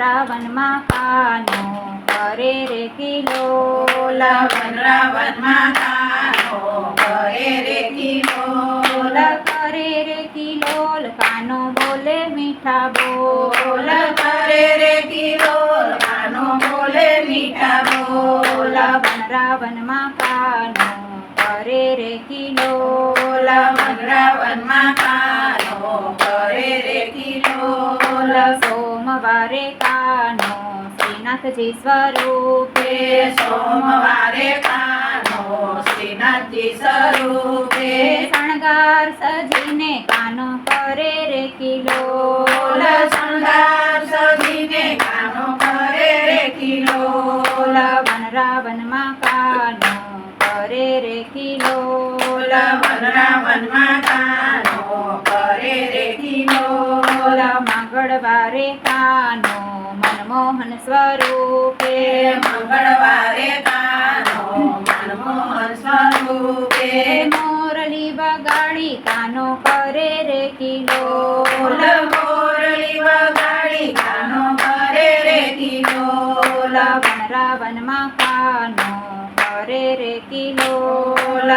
વનરાવનમાં કાનો કરે રે કિલોલ વનરાવનમાં કાનો કરે રે કિલોલ કરે રે કિલો કાનો બોલે મીઠા બોલ. કરે રે કિલો કાનો બોલે મીઠા બોલ. વનરાવનમાં કાનો કરે રે કિલોલ વનરાવનમાં કાનો કરે રે કિલોલ સોમવારે કાનો શ્રીનાથજી સ્વરૂપે. સોમવારે કાનો શ્રીનાથજી સ્વરૂપે. શણગાર સજીને કાનો કરે રે કિલો. શણગાર સજીને કાનો કરે રે કિલોલ વનરાવનમાં કાનો કરે રે કિલો. વનરાવનમાં કાનો કાનો મનમોહન સ્વરૂપે. મંગળવારે કાનો મનમોહન સ્વરૂપે. મોરલી વગાડી કાનો કરે રે કિલો. મોરલી વગાડી કાનો કરે રે કિલોલ રાવણમાં કાનો કરે રે કિલોલ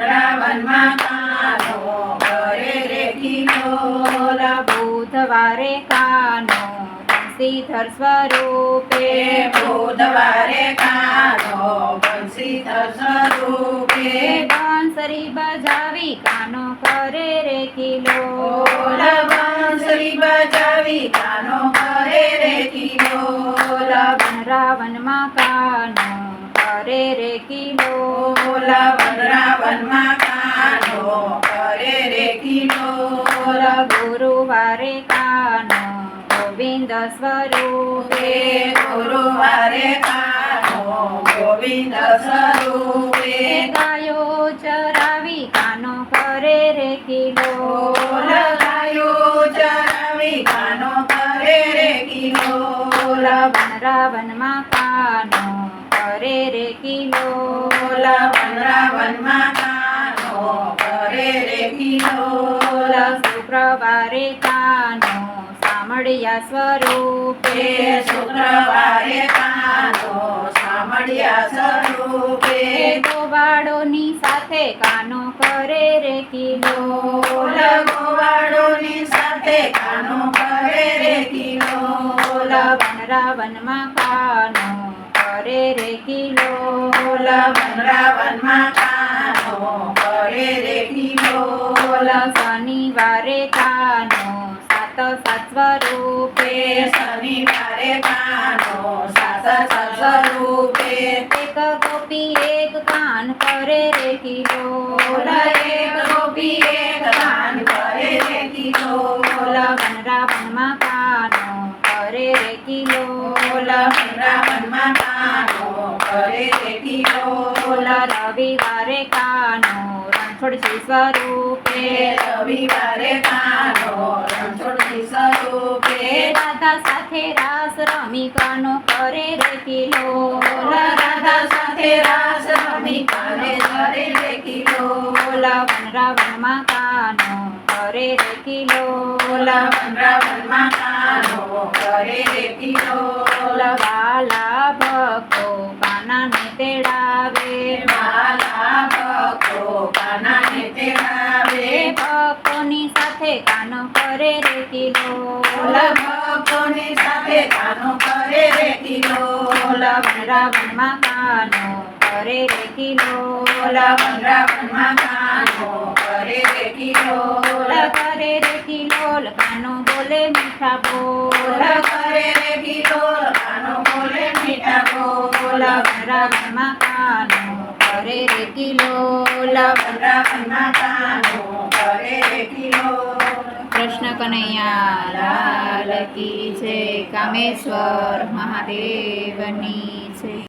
રાવણમાં કાનો કરે રે કિલો. બુધવારે કાનો બંસીધર સ્વરૂપે. બુધવારે કાનો બંસીધર સ્વરૂપે. બાંસરી બજાવી કાનો કરે રે કિલો. બંસરી બજાવી કાનો કરે રે કિલોલ વનરાવનમાં કાનો કરે રે કિલોલ વનરાવનમાં કાનો કરે રે કિલો. ગુરુવારે કાનો ગોવિંદ સ્વરૂપે ગુરુવારે કાનો. ગોવિંદ સ્વરૂપે. ગાયો ચરાવી કાનો કરે રે કિલો. ગાયો ચરાવી કાનો કરે રે કિલોલ વનરાવનમાં કાનો કરે રે કિલો. રાવણ રાવણ કાનો સામળિયા સ્વરૂપે શુક્રવારે કાનો સાંભળ્યા સ્વરૂપે. ગોવાળોની સાથે કાનો કરે રે કિલો. ગોવાળોની સાથે કાનો કરે રે કિલો. લવણ રાવણમાં કાનો કરે રે કિલો. લવણ રાવણમાં કાનો કરે રે કિલો. શનિવારે સ્વરૂપે. એક ગોપી એક કાન કરે રે બોલ એક ગોપી એક કાન કરે રે કિલોલ વનરાવનમાં કાનો કરે રે કિલોલ વનરાવનમાં કાનો કરે રે કિલોલ રવિવારે કાનો રણછોડજી સ્વરૂપે રવિવારે કાનો રણછોડજી સ્વરૂપે રાધા સાથે રાસ રમી કાનો કરે રે કિલોલ રાધા સાથે રાસ રમી કાનો કરે રે રાવણમાં કાનો કરે રે કિલોલ વનરાવનમાં કાનો કરે રે કિલોલ વાલા ભક્તો કાનાને તેડાવે. માલા ભક્તો કાનાને તેડાવે. ભક્તોની સાથે કાનો કરે રે કિલોલ ભક્તોની સાથે કાનો કરે રે કિલોલ વનરાવનમાં કાનો કરે રે કિલોલ વનરાવનમાં કાનો કરે રે કિલોલ કરે રે કિલોલ કાનો બોલે મીઠા બોલ. કરે રે કિલોલ કાનો બોલે મીઠા બોલ. કાનો કરે કરે રે કૃષ્ણ કનૈયા લાલ જય કામેશ્વર મહાદેવની છે